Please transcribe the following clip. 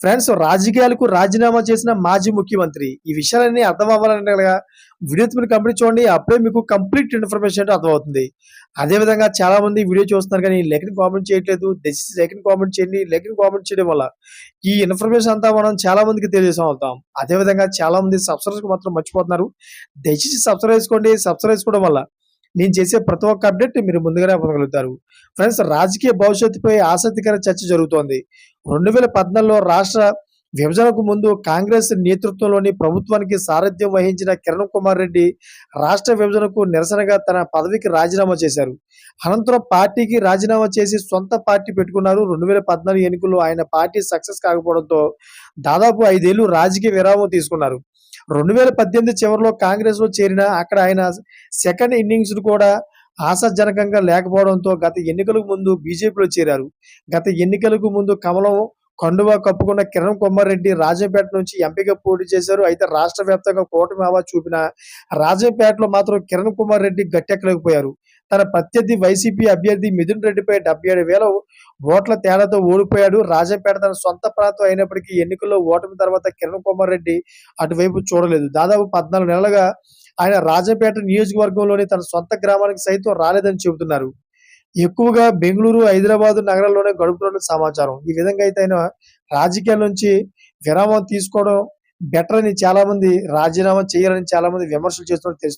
Friends రాజకీయాలకు రాజీనామా చేసిన మాజీ ముఖ్యమంత్రి ఈ విషయాలన్నీ అర్థం అవ్వాలంటే కనుక వీడియో మీరు కంప్లీట్ చూడండి అప్పుడే మీకు కంప్లీట్ ఇన్ఫర్మేషన్ అంటే అర్థమవుతుంది. అదేవిధంగా చాలా మంది వీడియో చూస్తున్నారు కానీ లెక్కని కామెంట్ చేయట్లేదు దయచేసి లెక్కని కామెంట్ చేయండి. లెక్కని కామెంట్ చేయడం వల్ల ఈ ఇన్ఫర్మేషన్ అంతా మనం చాలా మందికి తెలియజేసాం అవుతాం అదేవిధంగా చాలా మంది సబ్స్క్రైబ్ మాత్రం మర్చిపోతున్నారు. దయచేసి సబ్స్క్రైబ్ చేసుకోండి. సబ్స్క్రైబ్ చేసుకోవడం వల్ల నేను చేసే ప్రతి ఒక్క అప్డేట్ మీరు ముందుగానే పొందగలుగుతారు. ఫ్రెండ్స్ రాజకీయ భవిష్యత్తుపై ఆసక్తికర చర్చ జరుగుతోంది. రెండు వేల పద్నాలుగులో రాష్ట్ర విభజనకు ముందు కాంగ్రెస్ నేతృత్వంలోని ప్రభుత్వానికి సారథ్యం వహించిన కిరణ్ కుమార్ రెడ్డి రాష్ట్ర విభజనకు నిరసనగా తన పదవికి రాజీనామా చేశారు. అనంతరం పార్టీకి రాజీనామా చేసి సొంత పార్టీ పెట్టుకున్నారు. రెండు వేల పద్నాలుగు ఎన్నికల్లో ఆయన పార్టీ సక్సెస్ కాకపోవడంతో దాదాపు ఐదేళ్ళు రాజకీయ విరామం తీసుకున్నారు. రెండు వేల పద్దెనిమిది చివరిలో కాంగ్రెస్లో చేరిన అక్కడ ఆయన సెకండ్ ఇన్నింగ్స్ కూడా ఆశాజనకంగా లేకపోవడంతో గత ఎన్నికలకు ముందు బీజేపీలో చేరారు. గత ఎన్నికలకు ముందు కమలం కండువా కప్పుకున్న కిరణ్ కుమార్ రెడ్డి రాజంపేట నుంచి ఎంపీగా పోటీ చేశారు. అయితే రాష్ట్ర వ్యాప్తంగా కూటమి హవా చూపిన రాజంపేటలో మాత్రం కిరణ్ కుమార్ రెడ్డి గట్టెక్కలేకపోయారు. తన ప్రత్యర్థి వైసీపీ అభ్యర్థి మిథున్ రెడ్డిపై డెబ్బై ఏడు వేల ఓట్ల తేడాతో ఓడిపోయాడు. రాజంపేట తన సొంత ప్రాంతం అయినప్పటికీ ఎన్నికల్లో ఓటమి తర్వాత కిరణ్ కుమార్ రెడ్డి అటువైపు చూడలేదు. దాదాపు పద్నాలుగు నెలలుగా ఆయన రాజంపేట నియోజకవర్గంలోని తన సొంత గ్రామానికి సైతం రాలేదని చెబుతున్నారు. ఎక్కువగా బెంగళూరు హైదరాబాద్ నగరాల్లోనే గడుపుతున్నట్లు సమాచారం. ఈ విధంగా అయితే ఆయన రాజకీయాల నుంచి విరామం తీసుకోవడం బెటర్ అని చాలా మంది రాజీనామా చేయాలని చాలా మంది విమర్శలు చేస్తున్నట్టు తెలుస్తుంది.